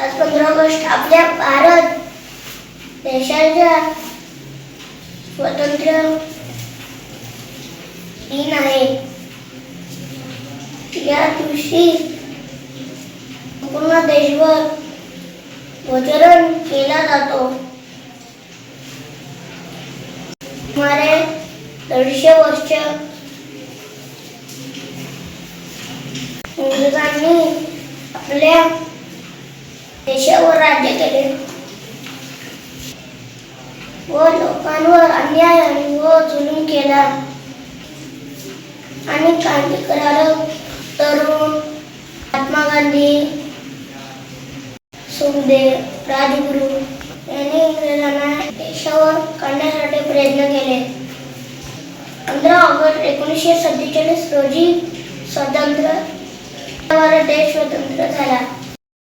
आज पंधरा ऑगस्ट आपल्या भारत देशाच्या स्वतंत्र दिन आहे. या दिवशी पूर्ण देशभर ध्वजारोहण केला जातो. सुमारे दीडशे वर्ष इंग्रजांनी आपल्या देशावर राज्य केले. व लोकांवर अन्याय व जुलूम केला. आणि क्रांतिकारक तरुण महात्मा गांधी सुखदेव राजगुरू यांनी इंग्रजांना देशावर काढण्यासाठी प्रयत्न केले. पंधरा ऑगस्ट एकोणीसशे सत्तेचाळीस रोजी स्वतंत्र देश स्वतंत्र झाला.